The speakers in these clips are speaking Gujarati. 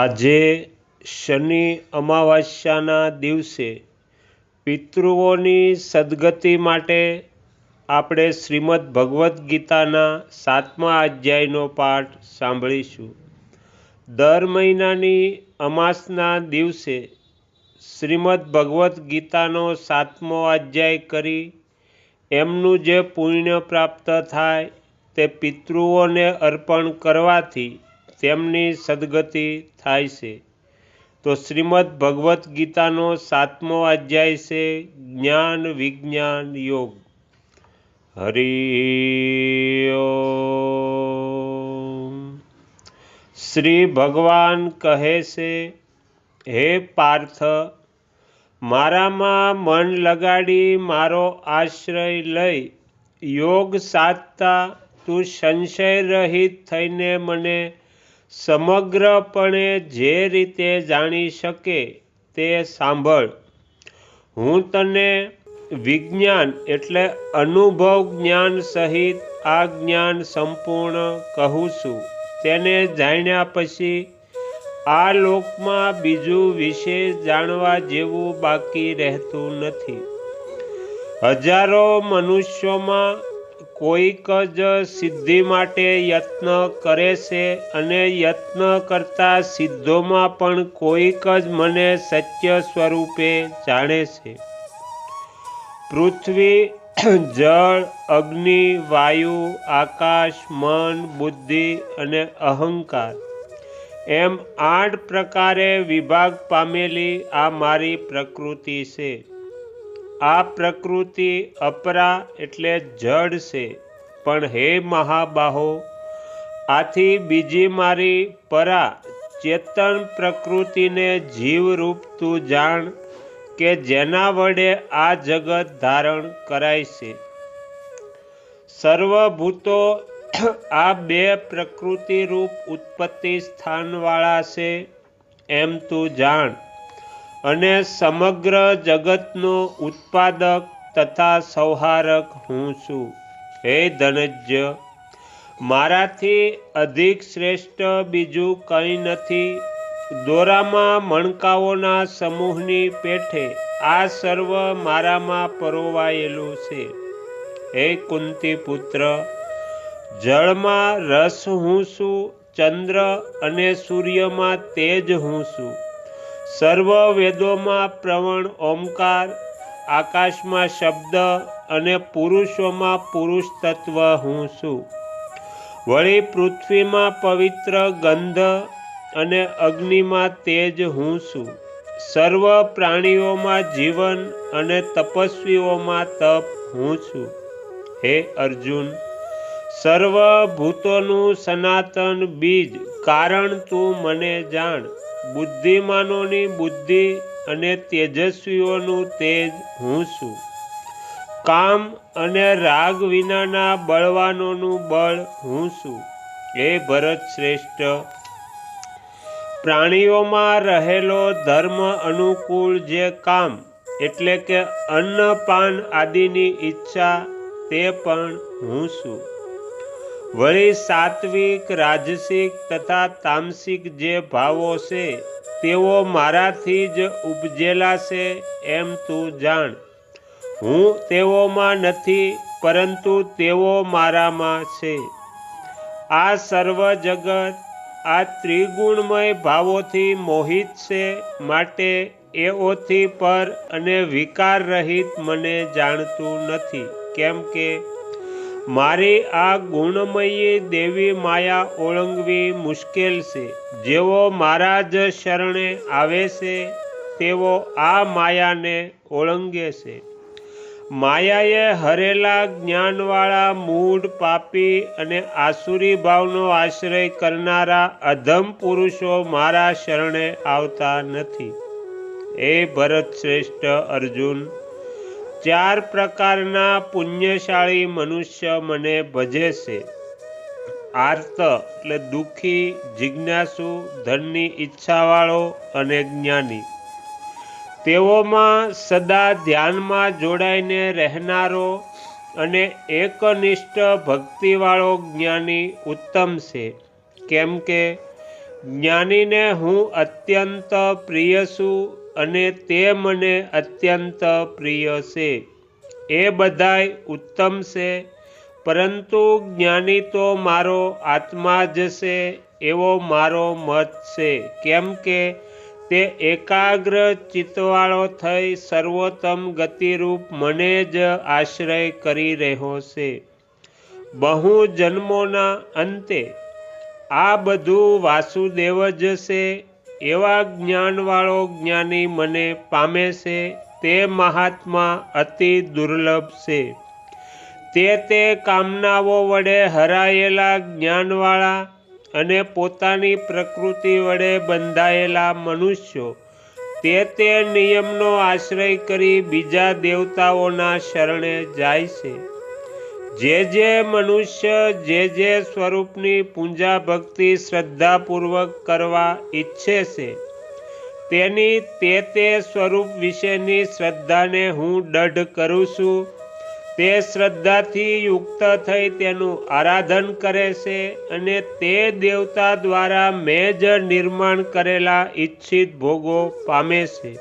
આજે શનિ અમાવાસ્યાના દિવસે પિતૃઓની સદગતિ માટે આપણે શ્રીમદ્ ભગવદ્ ગીતાના સાતમા અધ્યાયનો પાઠ સાંભળીશું. દર મહિનાની અમાસના દિવસે શ્રીમદ્ ભગવદ્ ગીતાનો સાતમો અધ્યાય કરી એમનું જે પુણ્ય પ્રાપ્ત થાય તે પિતૃઓને અર્પણ કરવાથી તેમની સદગતિ થાય છે. તો શ્રીમદ્ ભગવદ્ ગીતાનો સાતમો અધ્યાય છે, જ્ઞાન વિજ્ઞાન યોગ. હરિ શ્રી ભગવાન કહે છે, હે પાર્થ, મારામાં મન લગાડી મારો આશ્રય લઈ, યોગ સાધતા તું સંશય રહિત થઈને મને સમગ્રપણે જે રીતે જાણી શકે તે સાંભળ. હું તને વિજ્ઞાન એટલે અનુભવ જ્ઞાન સહિત આ જ્ઞાન સંપૂર્ણ કહું છું. તેને જાણ્યા પછી આ લોકમાં બીજું વિશેષ જાણવા જેવું બાકી રહેતું નથી. હજારો મનુષ્યોમાં કોઈક જ સિદ્ધિ માટે યત્ન કરે છે અને યત્ન કરતા સિદ્ધોમાં પણ કોઈક જ મને સત્ય સ્વરૂપે જાણે છે. પૃથ્વી, જળ, અગ્નિ, વાયુ, આકાશ, મન, બુદ્ધિ અને અહંકાર. એમ આઠ પ્રકારે વિભાગ પામેલી આ મારી પ્રકૃતિ છે. આ પ્રકૃતિ અપરા એટલે જડ છે. પણ હે મહાબાહો, આથી બીજી મારી પરા ચેતન પ્રકૃતિને જીવરૂપ તું જાણ કે જેના વડે આ જગત ધારણ કરાય છે. સર્વભૂતો આ બે પ્રકૃતિરૂપ ઉત્પત્તિ સ્થાનવાળા છે, એમ તું જાણ. અને સમગ્ર જગતનો ઉત્પાદક તથા સંહારક હું છું. હે ધનજ્ય, મારાથી અધિક શ્રેષ્ઠ બીજું કંઈ નથી. દોરામાં મણકાઓના સમૂહની પેઠે આ સર્વ મારામાં પરોવાયેલું છે. હે કુંતી પુત્ર જળમાં રસ હું છું, ચંદ્ર અને સૂર્યમાં તેજ હું છું. સર્વ વેદોમાં પ્રવણ ઓમકાર, આકાશમાં શબ્દ અને પુરુષોમાં પુરુષ તત્વ હું છું. વળી પૃથ્વીમાં પવિત્ર ગંધ અને અગ્નિમાં તેજ હું છું. સર્વ પ્રાણીઓમાં જીવન અને તપસ્વીઓમાં તપ હું છું. હે અર્જુન સર્વ ભૂતોનું સનાતન બીજ કારણ તું મને જાણ. બુદ્ધિમાનોની બુદ્ધિ અને તેજસ્વીઓનું તેજ હું છું. કામ અને રાગ વિનાના બળવાનોનું બળ હું છું. એ ભરત શ્રેષ્ઠ. પ્રાણીઓમાં રહેલો ધર્મ અનુકૂળ જે કામ, એટલે કે અન્ન પાન આદિની ઈચ્છા, તે પણ હું છું. વળી સાત્વિક, રાજસિક તથા તામસિક જે ભાવો છે, તેઓ મારાથી જ ઉપજેલા છે એમ તું જાણ. હું તેઓમાં નથી, પરંતુ તેઓ મારામાં છે. આ સર્વ જગત, આ ત્રિગુણમય ભાવોથી મોહિત છે માટે એઓથી પર અને વિકાર રહિત મને જાણતું નથી. કેમ કે મારી આ ગુણમયી દેવી માયા ઓળંગવી મુશ્કેલ છે. જેઓ મારા જ શરણે આવે છે તેઓ આ માયાને ઓળંગે છે. માયાએ હરેલા જ્ઞાનવાળા મૂળ પાપી અને આસુરી ભાવનો આશ્રય કરનારા અધમ પુરુષો મારા શરણે આવતા નથી. એ ભરત શ્રેષ્ઠ અર્જુન ચાર પ્રકારના પુણ્યશાળી મનુષ્ય મને ભજે છે. આર્ત એટલે દુઃખી, જિજ્ઞાસુ, ધનની ઈચ્છાવાળો અને જ્ઞાની. તેઓમાં સદા ધ્યાનમાં જોડાઈને રહેનારો અને એકનિષ્ઠ ભક્તિવાળો જ્ઞાની ઉત્તમ છે. કેમ કે જ્ઞાનીને હું અત્યંત પ્રિય છું અને તે મને અત્યંત પ્રિય છે. એ બધાય ઉત્તમ છે, પરંતુ જ્ઞાની તો મારો આત્મા જ છે એવો મારો મત છે. કેમ કે તે એકાગ્ર ચિત્તવાળો થઈ સર્વોત્તમ ગતિરૂપ મને જ આશ્રય કરી રહ્યો છે. બહુ જન્મોના અંતે આ બધું વાસુદેવ જ છે એવા જ્ઞાનવાળો જ્ઞાની મને પામે છે, તે મહાત્મા અતિ દુર્લભ છે. તે તે કામનાઓ વડે હરાયેલા જ્ઞાનવાળા અને પોતાની પ્રકૃતિ વડે બંધાયેલા મનુષ્યો, તે તે નિયમનો આશ્રય કરી બીજા દેવતાઓના શરણે જાય છે. જે જે મનુષ્ય, જે જે સ્વરૂપની પૂજા ભક્તિ શ્રદ્ધાપૂર્વક કરવા ઈચ્છે છે, તેની તે તે સ્વરૂપ વિશેની શ્રદ્ધાને હું દઢ કરું છું. તે શ્રદ્ધાથી યુક્ત થઈ તેનું આરાધન કરે છે અને તે દેવતા દ્વારા મેં જ નિર્માણ કરેલા ઈચ્છિત ભોગો પામે છે.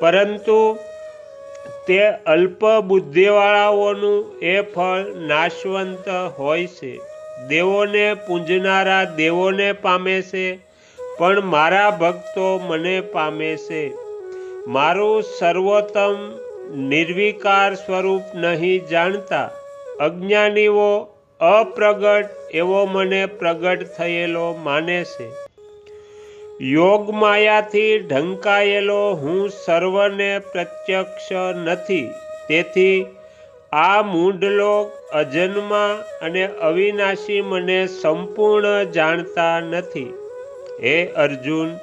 પરંતુ તે અલ્પ બુદ્ધિવાળાઓનું એ ફળ નાશવંત હોય છે. દેવોને પૂંજનારા દેવોને પામે છે, પણ મારા ભક્તો મને પામે છે. મારું સર્વોત્તમ નિર્વિકાર સ્વરૂપ નહીં જાણતા અજ્ઞાનીઓ અપ્રગટ એવો મને પ્રગટ થયેલો માને છે. યોગ માયાથી ઢંકાયેલો હું સર્વને પ્રત્યક્ષ નથી. તેથી આ મૂઢલોક અજન્મા અને અવિનાશી મને સંપૂર્ણ જાણતા નથી. હે અર્જુન,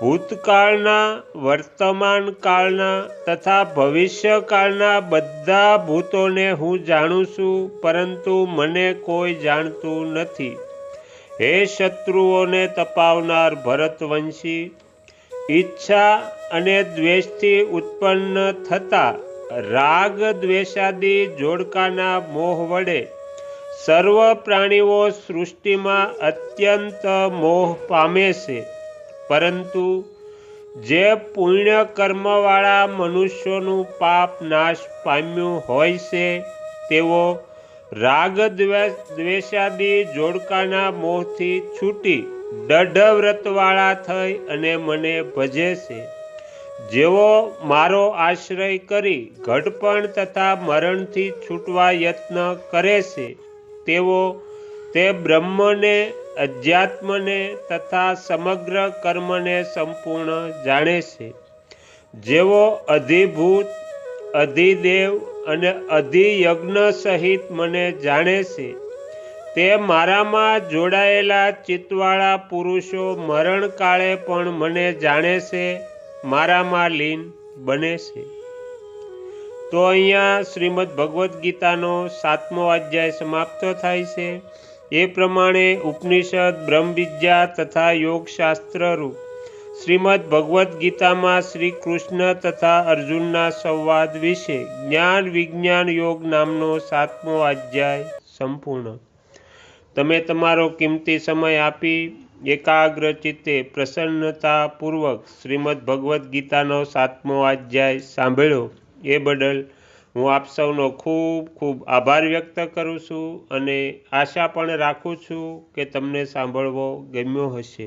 ભૂતકાળના વર્તમાન કાળના તથા ભવિષ્યકાળના બધા ભૂતોને હું જાણું છું, પરંતુ મને કોઈ જાણતું નથી. હે શત્રુઓને તપાવનાર ભરતવંશી, ઈચ્છા અને દ્વેષથી ઉત્પન્ન થતા રાગ દ્વેષાદી જોડકાના મોહ વડે સર્વ પ્રાણીઓ સૃષ્ટિમાં અત્યંત મોહ પામે છે. પરંતુ જે પુણ્ય કર્મવાળા મનુષ્યોનું પાપ નાશ પામ્યું હોય છે, તેઓ રાગ દ્વેષાદી જોડકાના મોહથી છૂટી દઢ વ્રતવાળા થઈ અને મને ભજે છે. જેઓ મારો આશ્રય કરી ઘડપણ તથા મરણથી છૂટવા યત્ન કરે છે તેઓ તે બ્રહ્મને, અધ્યાત્મને તથા સમગ્ર કર્મને સંપૂર્ણ જાણે છે. જેઓ અધિભૂત અધિદેવ અને અધિયજ્ઞ સહિત મને જાણે છે. તે મારામાં જોડાયેલા ચિત્તવાળા પુરુષો મરણકાળે પણ મને જાણે છે, મારામાં લીન બને છે. તો અહીંયા શ્રીમદ ભગવદ્ ગીતાનો સાતમો અધ્યાય સમાપ્ત થાય છે. એ પ્રમાણે ઉપનિષદ, બ્રહ્મવિદ્યા તથા યોગશાસ્ત્ર રૂપ શ્રીમદ ભગવદ્ ગીતામાં શ્રી કૃષ્ણ તથા અર્જુનના સંવાદ વિશે જ્ઞાન વિજ્ઞાન યોગ નામનો સાતમો અધ્યાય સંપૂર્ણ. તમે તમારો કિંમતી સમય આપી એકાગ્ર ચિત્તે પ્રસન્નતાપૂર્વક શ્રીમદ ભગવદ્ ગીતાનો સાતમો અધ્યાય સાંભળ્યો એ બદલ હું આપ સૌનો ખૂબ ખૂબ આભાર વ્યક્ત કરું છું અને આશા પણ રાખું છું કે તમને સાંભળવો ગમ્યો હશે.